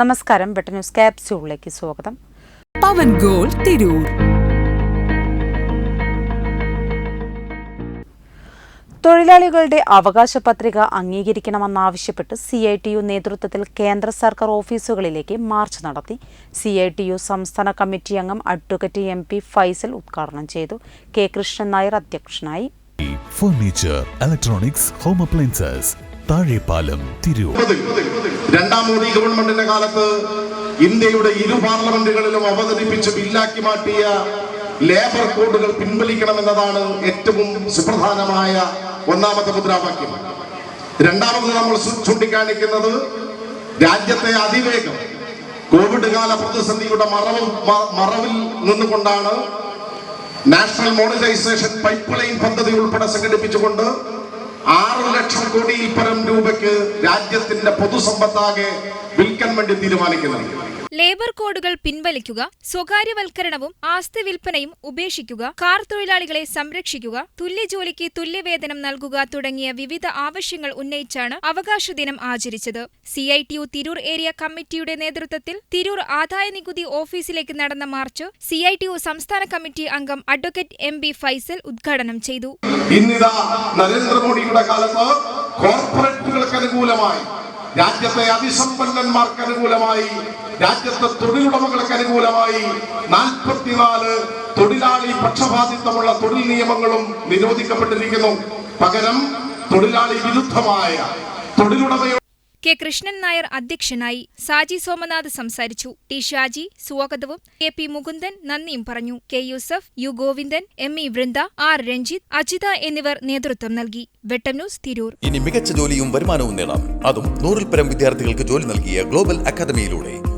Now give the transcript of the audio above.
നമസ്കാരം. ബെട്ട ന്യൂസ് ക്യാപ്സ്യൂളിലേക്ക് സ്വാഗതം. പവൻ ഗോൾ തിരൂർ. തൊഴിലാളികളുടെ അവകാശ പത്രിക അംഗീകരിക്കണമെന്നാവശ്യപ്പെട്ട് സി ഐ ടി യു നേതൃത്വത്തിൽ കേന്ദ്ര സർക്കാർ ഓഫീസുകളിലേക്ക് മാർച്ച് നടത്തി. സി ഐ ടി യു സംസ്ഥാന കമ്മിറ്റി അംഗം അഡ്വക്കേറ്റ് എം പി ഫൈസൽ ഉദ്ഘാടനം ചെയ്തു. കെ കൃഷ്ണൻ നായർ അധ്യക്ഷനായി. Furniture electronics home appliances Thazhepalam Tirur. രണ്ടാം മോദി ഗവൺമെന്റിന്റെ കാലത്ത് ഇന്ത്യയുടെ ഇരു പാർലമെന്റുകളിലും അവതരിപ്പിച്ച് ബില്ലാക്കി മാറ്റിയ ലേബർ കോഡുകൾ പിൻവലിക്കണമെന്നതാണ് ഏറ്റവും സുപ്രധാനമായ ഒന്നാമത്തെ മുദ്രാവാക്യം. രണ്ടാമത് നമ്മൾ ചൂണ്ടിക്കാണിക്കുന്നത് രാജ്യത്തെ അതിവേഗം കോവിഡ് കാല പ്രതിസന്ധിയുടെ മറവ് മറവിൽ നിന്നുകൊണ്ടാണ് നാഷണൽ മോണിറ്റൈസേഷൻ പൈപ്പ് ലൈൻ പദ്ധതി ഉൾപ്പെടെ സംഘടിപ്പിച്ചുകൊണ്ട് ആറ് ലക്ഷം കോടിയിൽ പരം രൂപയ്ക്ക് രാജ്യത്തിന്റെ പൊതുസമ്പത്താകെ വിൽക്കാൻ വേണ്ടി തീരുമാനിക്കുന്നത് ലേബർ കോഡുകൾ പിൻവലിക്കുക സ്വകാര്യവൽക്കരണവും ആസ്തി വിൽപ്പനയും ഉപേക്ഷിക്കുക കാർ തൊഴിലാളികളെ സംരക്ഷിക്കുക തുല്യ ജോലിക്ക് തുല്യവേതനം നൽകുക തുടങ്ങിയ വിവിധ ആവശ്യങ്ങൾ ഉന്നയിച്ചാണ് അവകാശ ദിനം ആചരിച്ചത്. C I T U Tirur area കമ്മിറ്റിയുടെ നേതൃത്വത്തിൽ തിരൂർ ആദായ നികുതി ഓഫീസിലേക്ക് നടന്ന march C I T U സംസ്ഥാന കമ്മിറ്റി അംഗം അഡ്വക്കേറ്റ് എം ബി ഫൈസൽ ഉദ്ഘാടനം ചെയ്തു. കോർപ്പറേറ്റുകൾക്ക് അനുകൂലമായി രാജ്യത്തെ അതിസമ്പന്നന്മാർക്ക് അനുകൂലമായി രാജ്യത്തെ തൊഴിലുടമകൾക്ക് അനുകൂലമായി നാൽപ്പത്തിനാല് തൊഴിലാളി പക്ഷപാതിത്വമുള്ള തൊഴിൽ നിയമങ്ങളും നിരോധിക്കപ്പെട്ടിരിക്കുന്നു. പകരം തൊഴിലാളി വിരുദ്ധമായ തൊഴിലുടമയുടെ കെ കൃഷ്ണൻ നായർ അധ്യക്ഷനായി സാജി സോമനാഥ് സംസാരിച്ചു. ടി ഷാജി സ്വാഗതവും. കെ പി മുകുന്ദൻ നന്ദിയും പറഞ്ഞു. K Yusuf U Govindan M E Vrinda R Ranjith Ajitha എന്നിവർ നേതൃത്വം നൽകി. വെട്ടം ന്യൂസ് തിരൂർ. ഇനി മികച്ച ജോലിയും വരുമാനവും നേടാം. അതും നൂറിൽ പരം വിദ്യാർത്ഥികൾക്ക് ജോലി നൽകിയ ഗ്ലോബൽ അക്കാദമിയിലൂടെ.